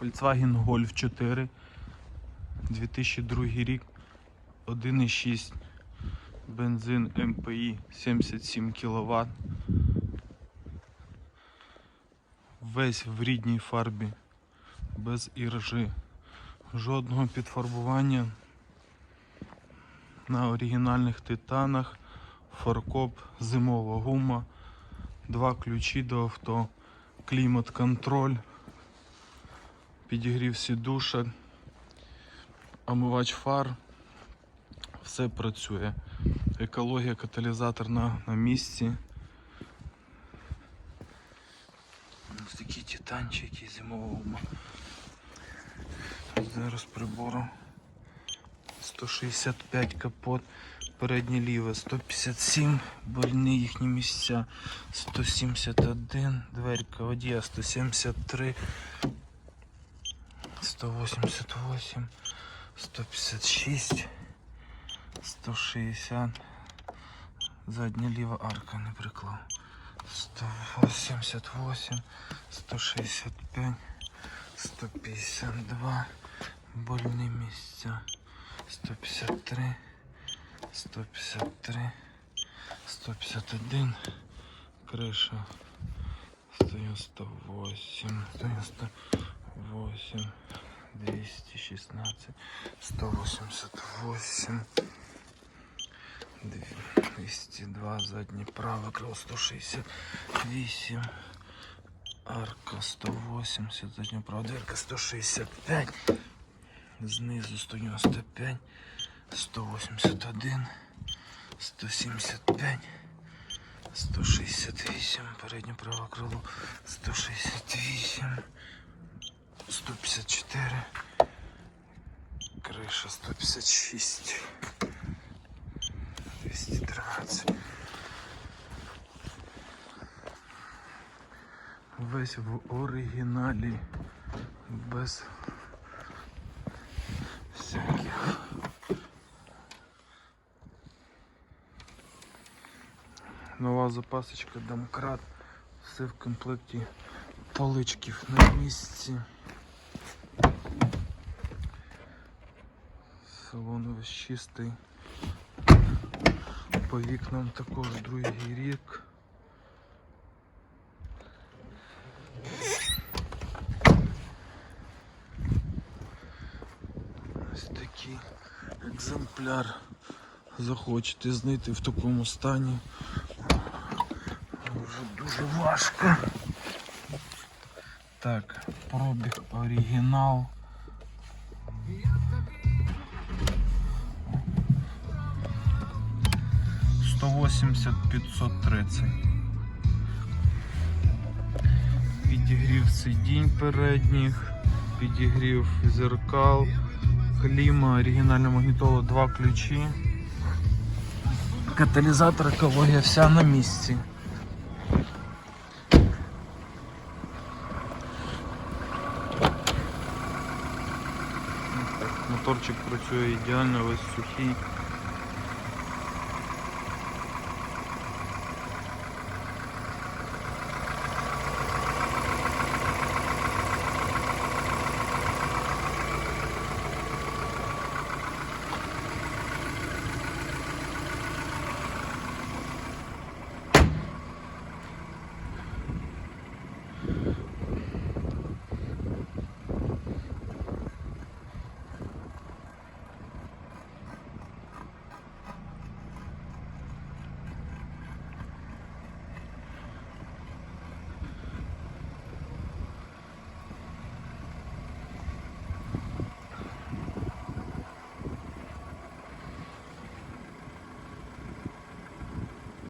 Volkswagen Golf 4, 2002 рік, 1,6, бензин МПІ 77 кВт. Весь в рідній фарбі, без іржи, жодного підфарбування на оригінальних титанах, фаркоп, зимова гума, два ключі до авто, клімат-контроль, підігрів сідушок, омивач фар, все працює. Екологія, каталізатор на, на місці. Ось такі титанчики зимова гума. Зараз прибору. 165 капот, переднє ліве 157, больні їхні місця 171, дверка водія 173, 188, 156, 160, задня ліва арка не приклав. 178, 165, 152, больні місця. 153, 153, 151, криша, стою 108, стою 108, 216, 188, 202, заднє праве крило 168, арка 180, задня права дверка 165, знизу 195, 181, 175, 168, переднє праве крило 168, 154, криша 156, 213. Весь в оригіналі, без всяких. Нова запасочка домкрат. Все в комплекті поличків на місці. Салон весь чистий. По вікнам також другий рік. Ось такий екземпляр. Захочете знайти в такому стані. Дуже дуже важко. Так, пробіг оригінал. Сто восемьдесят пятьсот тридцать. Підігрів сидінь передніх, підігрів зеркал, кліма, оригінальна магнітола, два ключі. Каталізатор, екологія вся на місці. Моторчик працює ідеально, весь сухий.